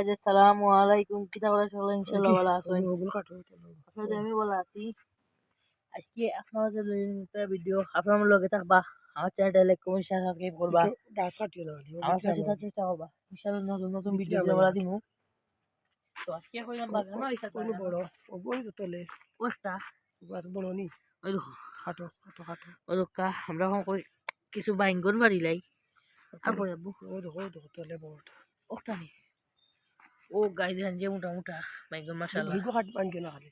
Guys আসসালামু আলাইকুম কিতা বলা সকলে ইনশাআল্লাহ ভালো কাটো আপনাদের আমি বলা আছি আজকে আপনাদের একটা ভিডিও আপনার লগে থাকবা আমার চ্যানেলটা লাইক কমেন্ট শেয়ার সাবস্ক্রাইব করবা গাছ কাটিও না আমার সাথে থাকার চেষ্টা করবা ইনশাআল্লাহ নতুন নতুন ভিডিও বলা দিমু তো আজকে কইলাম বাগানো ইসা কোনো বড় ওগুলো তো তোলে ওটা গাছ বড় নি ওই দেখো কাটো কাটো কাটো ওই দোকা আমরা কই কিছু বাইঙ্গন বাড়ি লাই আর আব্বু ও দেখো ও তোলে বড়টা ওটা নি ও গাই দেন যে মোটা মোটা। বাইঙ্গন মাশাআল্লাহ। ওইগুলো কাট ভাঙ্গে না খালি।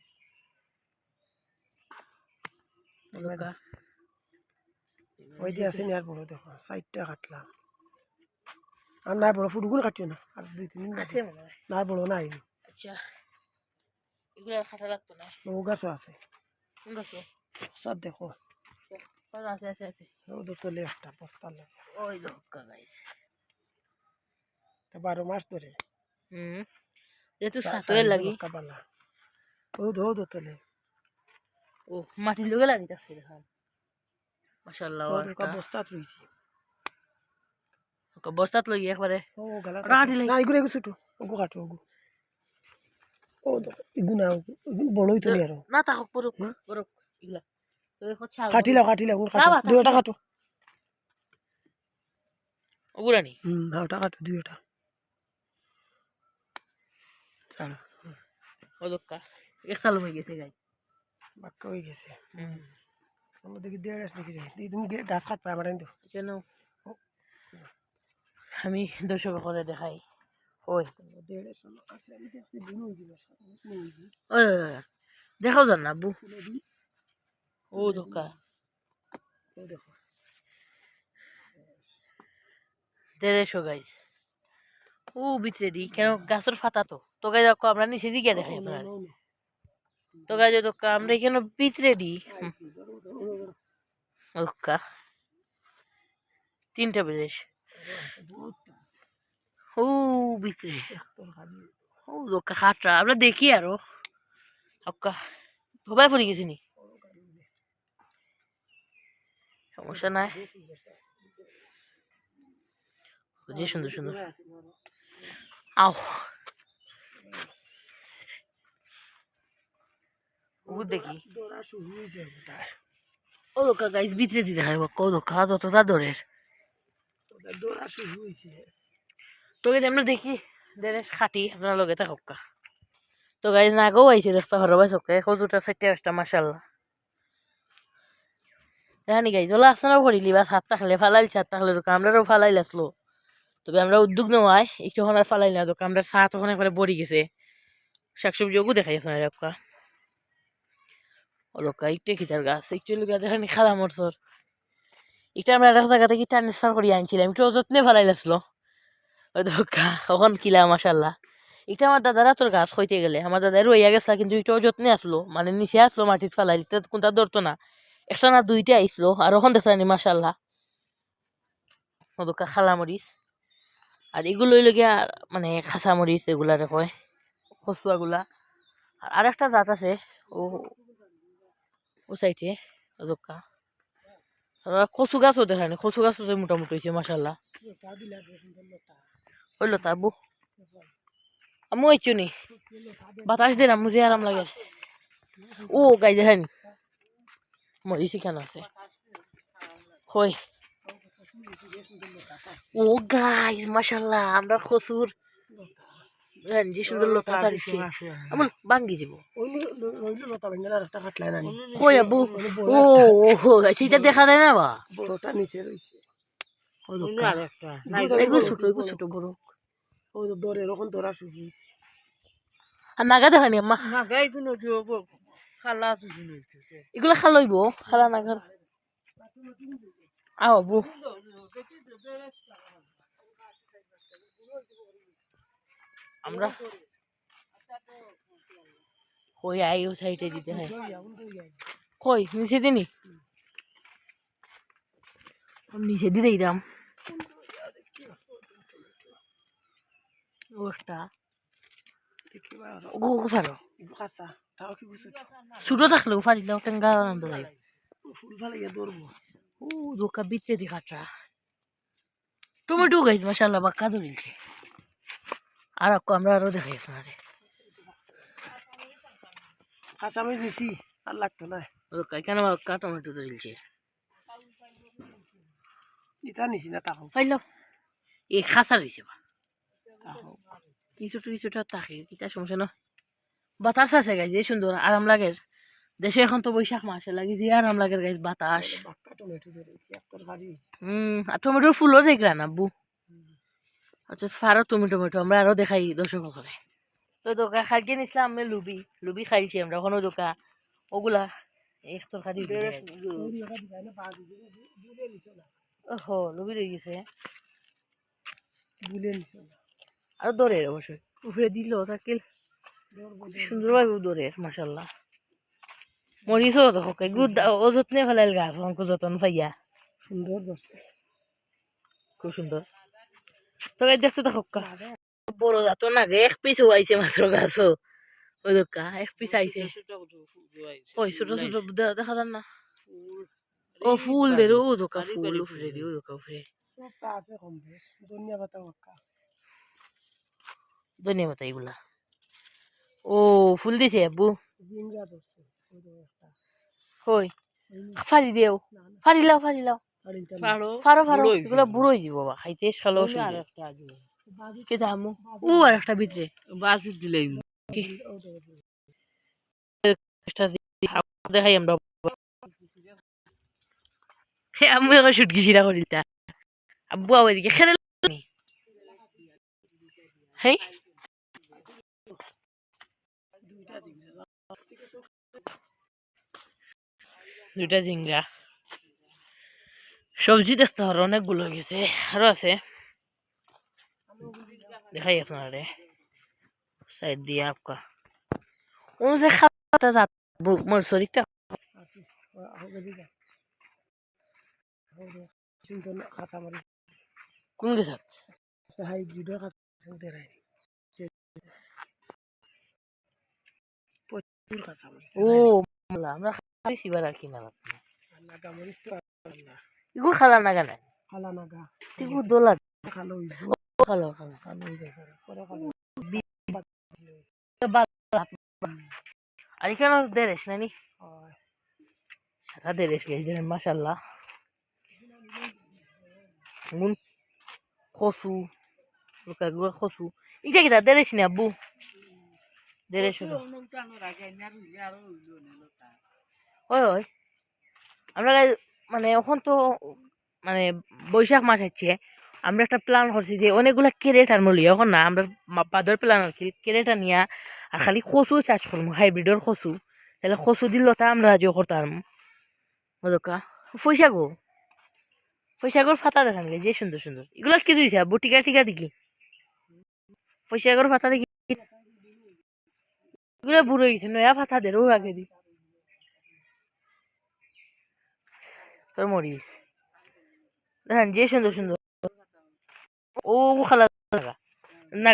দোকা ওই দিয়ে আছে নি আর বড় দেখো সাইডটা কাটলাম আর নাই বড় ফুটগুলো কাটিও না আর দুই তিন দিন আছে না বড় নাই। আচ্ছা এগুলো আর লাগতো না। ও গাছও আছে। কোন গাছ সব দেখো। আছে আছে আছে। ও তো তোলে একটা বস্তার লাগে ওই গাইস তা বারো মাস ধরে। হুম যেহেতু সা- সাতোয়ের সাইজে লাগি দো ও দো তোলে ও মাটির লোকে লাগিতেছে দেখুন মাশাআল্লাহ ও দোকা বস্তাত রইছি বস্তাত লই একবারে ও গালা ওটা কাটি লাগি। না এগুলো এগুলো ছোটো ওগু কাটো ওগু ও দেখো এগু না ওগু এগু বড়ই তো নি না তা হোক হুম? পড়ুক এগুলা তো এখন কাটি দুইটা কাটো ওগুলা নি হুম ওটা কাটো দুইটা ছাড়ো। ও দোকা এক সাল হয়ে গেছে গাই। বাক্কা হয়ে গেছে। হুম। আমরা দেখি দেড় দেখি যাই। তুমি গাছ কাট পাই আমার কিন্তু জন্য আমি দর্শক করে দেখাই। ওই। দেখাও যান না আব্বু ও দোকা ও দেখো। দেড়শো গাইজ ও ভিতরে দি। কেন গাছের ফাতা তো। তো গাই দেখো আমরা নিচে দিকে দেখাই আপনার তো গাই তো আমরা এখানে ভিতরে দি ওকা তিনটা বিদেশ ও ভিতরে ও দোকা হাটটা আমরা দেখি আরও। ওকা সবাই পড়ে গেছি নি? সমস্যা নাই। যে সুন্দর সুন্দর। আও। ও দেখি ও দোকা গাইস ভিতরে দিতে হয় কো দোকা যতটা দরের ওটা দৌড়া শুরু হয়েছে। তো আমরা দেখি দেড়ে খাটি আপনার লগে থাকা তো গাইজ নাগও আইছে দেখতে হরো ভাই চকে সজুটা চারটে একটা মাসাল্লাহ জানি গাইজ ওলা আপনারাও করিলি বা সাত থাকলে ফালাইল সাত থাকলে দোকান আমরাও ফালাইল আসলো। তবে আমরা উদ্যোগ নেওয়াই একটু আর ফালাই না দোকান আমরা চা তখন একবারে বড়ি গেছে। শাকসবজি ওগু দেখাই আপনার একটা ওলোকা একটু খিচার গাছ, একটু লুকা দেখানি খালা মরসর একটা আমরা একটা জায়গা থেকে ট্রান্সফার করিয়ে আনছিলাম, একটু অযত্নে ফালাইল আসলো ওই দোকা ওখান কিলা মাসাল্লাহ এটা আমার দাদারা তোর গাছ হইতে গেলে, আমার দাদা রইয়া গেছিল, কিন্তু একটু যত্নে আসলো মানে নিচে আসলো মাটিত ফালাই এটা কোনটা ধরতো না। একটা না দুইটা আইসলো আর ওখান দেখলাম মাসাল্লাহ ও দোকা খালা মরিচ। আর এগুলো হইল গিয়া মানে খাসা মরিচ, এগুলারে কয় আর আর একটা জাত আছে, ও ও দোকা কচু গাছও দেখায় না, কচু গাছও মোটামুটি হয়েছে মাসাল্লাহ সুন্দর লতা আব্বু আমি হইছো নি। বাতাস দিন আমি যে আরাম লাগে। ও, গাই দেখেন মরিচ এখানে আছে। কই? ও গাইস মাশাল্লাহ, আমরা দেখেন যে সুন্দর লতা আমল ভাঙ্গি যাব। না নি। কই ও ও সেটা দেখা যায় না বা নিচে রইছে। এগুলো ছোট এগুলো ছোট বড়। ও তো দৌড়ে এরকম দৌড়া শুরু হয়েছে। আর নাগা দেখানি আম্মা? এগুলা খালইব খালা নাগার। আও আমরা কই আইও সাইডে দিতে হয়। কই? নিচে দিনি? নিচে দিতে দিতাম ওটা গো গো বুঝছ ছোটো থাকলেও পারিলেও টেঙ্গা আনন্দ দৌড়বো ও, দোকা দি টমেটো গাইজ, মাশাআল্লাহ, বাক্কা ধরিলছে। আর আমরা আরও দেখাই আপনারে বেশি আর লাগতো না। ওদকা কা টমেটো ইটা নিছি না তাহো পাইল এই খাসা রয়েছে বা। কিছুটা কিছুটা তাকে কিটা সমস্যা না। বাতাস আছে গাইজ যে সুন্দর আরাম লাগে দেশে এখন তো বৈশাখ মাসে লাগে যে আরাম লাগে গাইজ বাতাস। হুম আর টমেটোর ফুলও যে গ্রান আব্বু। আচ্ছা ফারো টমেটো টমেটো আমরা আরও দেখাই দর্শক করে তো দোকা খাইকে নিছিলাম আমি লুবি লুবি খাইছি আমরা ওখানে দোকা। ওগুলা এক তরকারি ওহো লুবি রয়ে গেছে। আর দরের অবশ্যই উপরে দিল সুন্দরভাবে মাসাল্লাহ গুদ ও যত্নে ফেলাইল গাছ অঙ্ক যতন পাইয়া। সুন্দর খুব সুন্দর। তো গাছ দেখতে তো হক্কা বড় যাতো না গে এক পিস আইছে মাত্র গাছও ওই দোকা এক পিস আইছে। ওই ছোট ছোট দেখা যান না। ও ফুল দে ও দোকা ফুল উফরে দি ও দোকা উফরে ধনিয়া পাতা এগুলা। ও ফুল দিছে আব্বু? হই ফাড়ি দেও। ফাড়ি লাও ফাড়ি লাও। ফারো ফারো এগুলো বুড়ো যাব বাবা খাইতে খালো কে দামু ও আর একটা ভিতরে। বাসি দিলে। একটা দি- দেখাই আমরা। আমি এখন শুটকি সিরা করি তা? আব্বু আবার এদিকে খেলে হেই? দুইটা জিংরা সবজি দেখতে পারো অনেকগুলো গেছে। আরও আছে। দেখাই আপনারে। সাইড দিয়ে আপকা। কোন গেছে? ও, আমরা খাইছি আর কি না ইগু খালা না খালা নাগা ইগু দোলা খালো খালো খালো। খালো পরে খালো। আর এখানে দেরেস নানি? সারা দেরেস গেছে মাসাল্লাহ মুন খসু লোকাগুলো খসু ইটা কিটা? দেরেস নি আব্বু। দেরেস হয় হয় আমরা মানে এখন তো মানে বৈশাখ মাস হচ্ছে আমরা একটা প্ল্যান করছি যে অনেকগুলা কেরেট আর মলি এখন না, আমরা বাদর প্ল্যান আর কি কেরেটা নিয়া আর খালি কচু চাষ করব হাইব্রিডর কচু। তাহলে কচু দিল তা আমরা যে করতাম ওদকা পয়সা গো পয়সা গোর ফাতা দেখান যে সুন্দর সুন্দর এগুলা কি দিয়েছে আব্বু টিকা দেখি। পয়সা গোর ফাতা দেখি। এগুলো বুড়ো গেছে, নয়া ফাতা দের ও আগে দি। তোর মরিস। দেখেন যে সুন্দর সুন্দর। ও খালা। না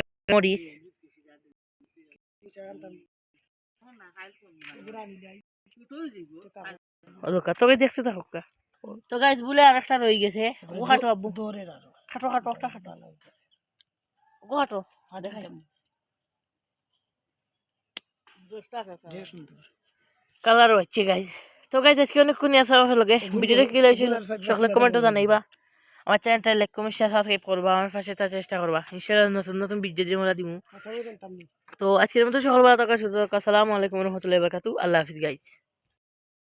দেখতে তো হক্কা তো বলে আর একটা রয়ে গেছে। ও খাটো আব্বু। খাটো খাটো একটা খাটো ও খাটো কালার হচ্ছে গাইজ তো গাইজ আজকে অনেক কোনি আসা লগে। ভিডিওটা কি লাগছিল? সকলে কমেন্টও জানাইবা। আমার চ্যানেলটা লাইক কমেন্ট শেয়ার সাবস্ক্রাইব করবা। আমার পাশে তার চেষ্টা করবা। ইনশাআল্লাহ নতুন নতুন ভিডিও দিয়ে মোলা না। তো আজকের মতো সকল ভালো থাকা সুযোগ আসসালামু আলাইকুম রহমতুল্লাহি বারাকাতু আল্লাহ হাফিজ গাইজ